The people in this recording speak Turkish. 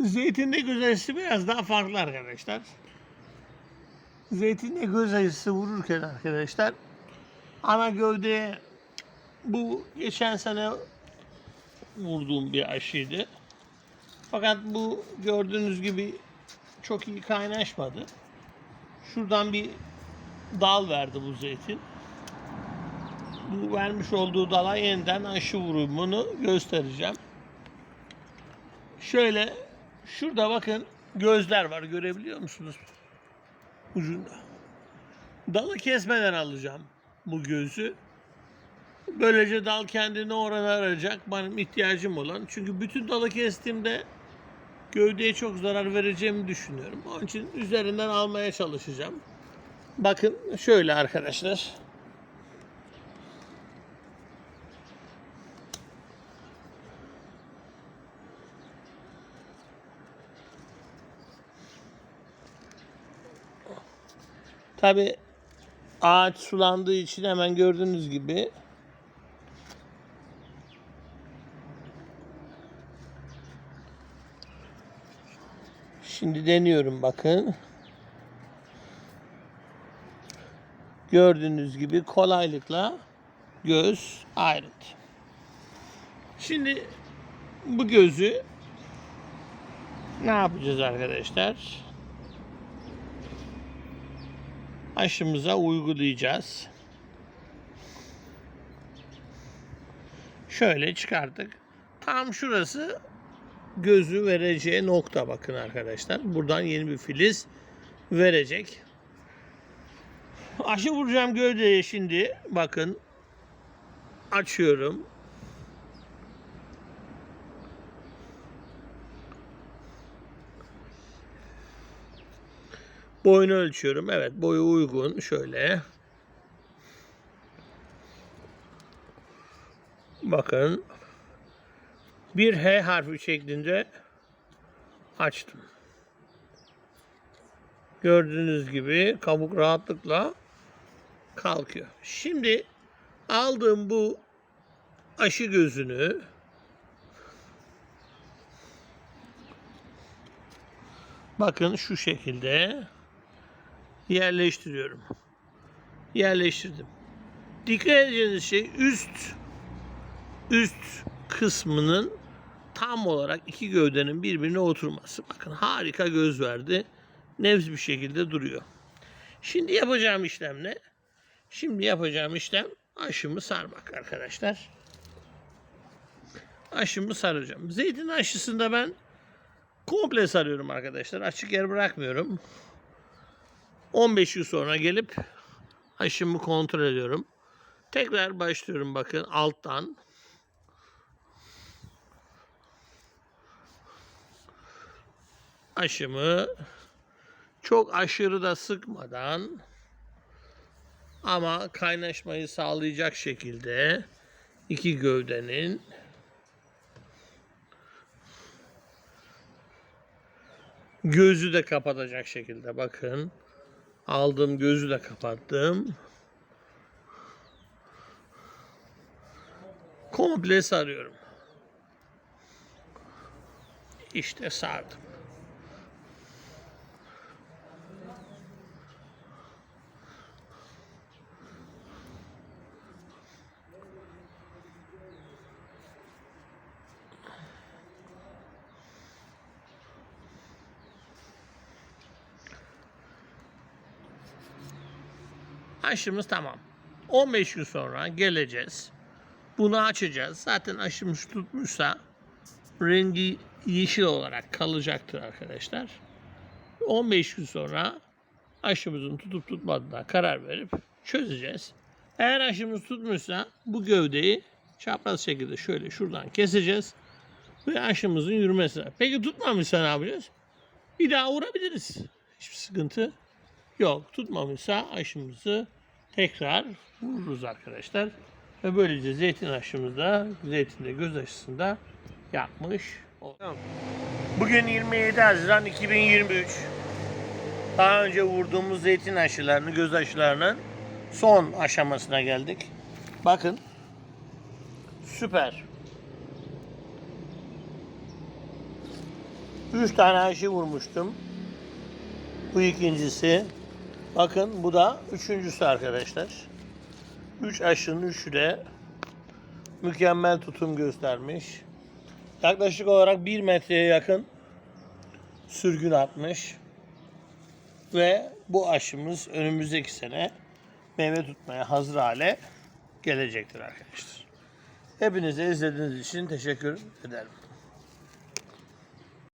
Zeytinde göz biraz daha farklı arkadaşlar. Zeytinde göz aşısı vururken arkadaşlar ana gövdeye bu geçen sene vurduğum bir aşıydı. Fakat bu gördüğünüz gibi çok iyi kaynaşmadı. Şuradan bir dal verdi bu zeytin. Bu vermiş olduğu dala yeniden aşı vurumunu göstereceğim. Şöyle şurada bakın gözler var görebiliyor musunuz? Ucunda. Dalı kesmeden alacağım bu gözü. Böylece dal kendini orana arayacak. Benim ihtiyacım olan. Çünkü bütün dalı kestiğimde gövdeye çok zarar vereceğimi düşünüyorum. Onun için üzerinden almaya çalışacağım. Bakın şöyle arkadaşlar. Tabi ağaç sulandığı için hemen gördüğünüz gibi Şimdi deniyorum bakın. Gördüğünüz gibi kolaylıkla göz ayrıldı. Şimdi bu gözü ne yapacağız arkadaşlar? Aşımıza uygulayacağız. Şöyle çıkardık. Tam şurası gözü vereceği nokta bakın arkadaşlar. Buradan yeni bir filiz verecek. Aşı vuracağım gövdeye şimdi. Bakın. Açıyorum. Boyunu ölçüyorum. Evet boyu uygun. Şöyle. Bakın. Bir H harfi şeklinde açtım. Gördüğünüz gibi kabuk rahatlıkla kalkıyor. Şimdi aldığım bu aşı gözünü bakın şu şekilde yerleştiriyorum. Yerleştirdim. Dikkat edeceğiniz şey üst üst kısmının tam olarak iki gövdenin birbirine oturması. Bakın harika göz verdi. Nefs bir şekilde duruyor. Şimdi yapacağım işlem ne? Şimdi yapacağım işlem aşımı sarmak arkadaşlar. Aşımı saracağım. Zeytin aşısında ben komple sarıyorum arkadaşlar. Açık yer bırakmıyorum. 15 yıl sonra gelip aşımı kontrol ediyorum. Tekrar başlıyorum bakın alttan. Aşımı çok aşırı da sıkmadan ama kaynaşmayı sağlayacak şekilde iki gövdenin gözü de kapatacak şekilde bakın. Aldığım gözü de kapattım. Komple sarıyorum. İşte sardım. Aşımız tamam. 15 gün sonra geleceğiz. Bunu açacağız. Zaten aşımız tutmuşsa rengi yeşil olarak kalacaktır arkadaşlar. 15 gün sonra aşımızın tutup tutmadığına karar verip çözeceğiz. Eğer aşımız tutmuşsa bu gövdeyi çapraz şekilde şöyle şuradan keseceğiz ve aşımızın yürümesi. Peki tutmamışsa ne yapacağız? Bir daha vurabiliriz. Hiçbir sıkıntı yok. Tutmamışsa aşımızı tekrar vururuz arkadaşlar. Ve böylece zeytin aşımızda, zeytinde göz aşısında yapmış olduk. Bugün 27 Haziran 2023. Daha önce vurduğumuz zeytin aşılarını, göz aşılarının son aşamasına geldik. Bakın. Süper. Üç tane aşı vurmuştum. Bu ikincisi. Bakın bu da üçüncüsü arkadaşlar. Üç aşının üçü de mükemmel tutum göstermiş. Yaklaşık olarak bir metreye yakın sürgün atmış. Ve bu aşımız önümüzdeki sene meyve tutmaya hazır hale gelecektir arkadaşlar. Hepinize izlediğiniz için teşekkür ederim.